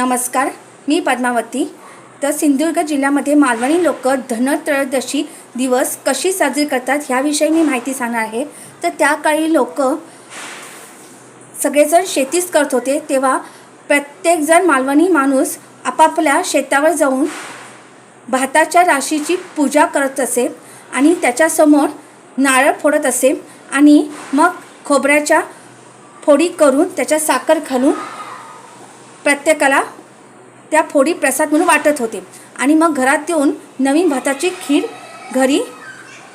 नमस्कार मी पद्मावती. तर सिंधुदुर्ग जिल्ह्यामध्ये मालवणी लोक धनत्रयोदशी दिवस कशी साजरी करतात ह्याविषयी मी माहिती सांगणार आहे. तर त्या काळी लोक सगळेजण शेतीच करत होते तेव्हा प्रत्येकजण मालवणी माणूस आपापल्या शेतावर जाऊन भाताच्या राशीची पूजा करत असे आणि त्याच्यासमोर नारळ फोडत असे आणि मग खोबऱ्याच्या फोडी करून त्याच्यात साखर घालून प्रत्येकाला त्या फोडी प्रसाद म्हणून वाटत होते. आणि मग घरात येऊन नवीन भाताची खीर घरी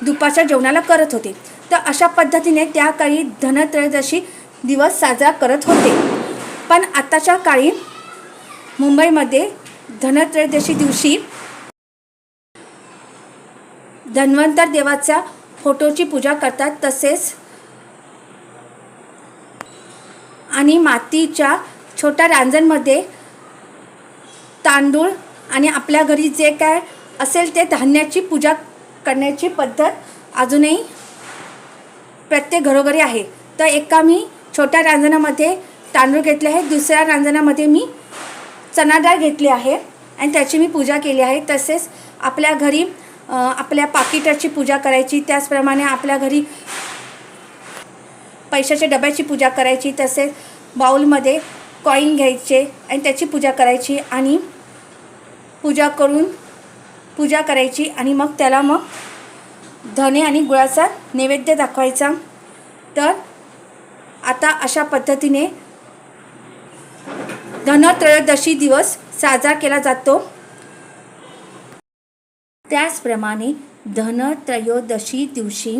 दुपारच्या जेवणाला करत होते. तर अशा पद्धतीने त्या काळी धनत्रयोदशी दिवस साजरा करत होते. पण आताच्या काळी मुंबईमध्ये धनत्रयोदशी दिवशी धन्वंतर देवाच्या फोटोची पूजा करतात तसेच आणि मातीच्या छोट्या रांजणमध्ये तांदूळ आणि आपल्या घरी जे काय असेल ते धान्याची पूजा करण्याची पद्धत अजूनही प्रत्येक घरोघरी आहे. तर एका मी छोट्या रांजणामध्ये तांदूळ घेतले आहे दुसऱ्या रांजणामध्ये मी चणाडाळ घेतली आहे आणि त्याची मी पूजा केली आहे. तसेच आपल्या घरी आपल्या पाकिटाची पूजा करायची त्याचप्रमाणे आपल्या घरी पैशाच्या डब्याची पूजा करायची तसेच बाऊलमध्ये कॉईन घ्यायचे आणि त्याची पूजा करायची आणि पूजा करून पूजा करायची आणि मग त्याला मग धने आणि गुळाचा नैवेद्य दाखवायचा. तर आता अशा पद्धतीने धनत्रयोदशी दिवस साजरा केला जातो. त्याचप्रमाणे धनत्रयोदशी दिवशी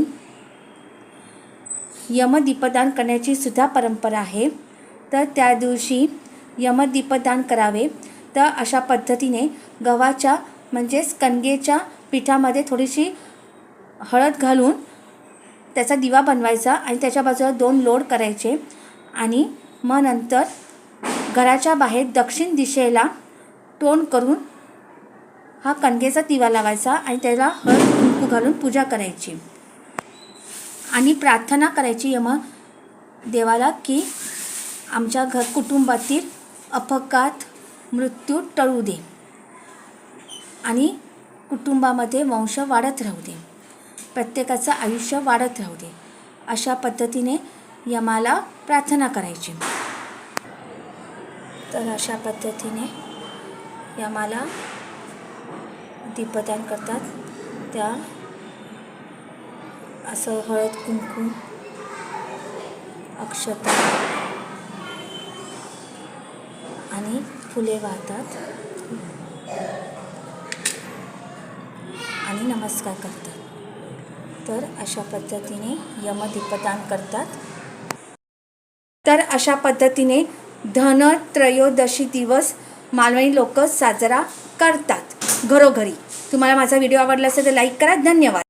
यमदीपदान करण्याची सुद्धा परंपरा आहे. तर त्या दिवशी यमदीपदान करावे. तर अशा पद्धतीने गव्हाच्या म्हणजेच कणगेच्या पिठामध्ये थोडीशी हळद घालून त्याचा दिवा बनवायचा आणि त्याच्या बाजूला दोन लोड करायचे. आणि मग नंतर घराच्या बाहेर दक्षिण दिशेला तोंड करून हा कणगेचा दिवा लावायचा आणि त्याला हळद कुंकू घालून पूजा करायची. आणि प्रार्थना करायची यम देवाला की आमच्या घर कुटुंबातील अपघात मृत्यू टळू दे आणि कुटुंबामध्ये वंश वाढत राहू दे. प्रत्येकाचं आयुष्य वाढत राहू दे. अशा पद्धतीने यमाला प्रार्थना करायची. तर अशा पद्धतीने यमाला दीपदान करतात. त्या असं हळद कुंकू अक्षता आणि फुले वाहतात. आणि नमस्कार करतात. तर अशा पद्धतीने यमदीपदान करतात. तर अशा पद्धतीने धन त्रयोदशी दिवस मालवणी लोक साजरा करतात. घरोघरी. तुम्हाला माझा व्हिडिओ आवडला असेल तर लाईक करा. धन्यवाद.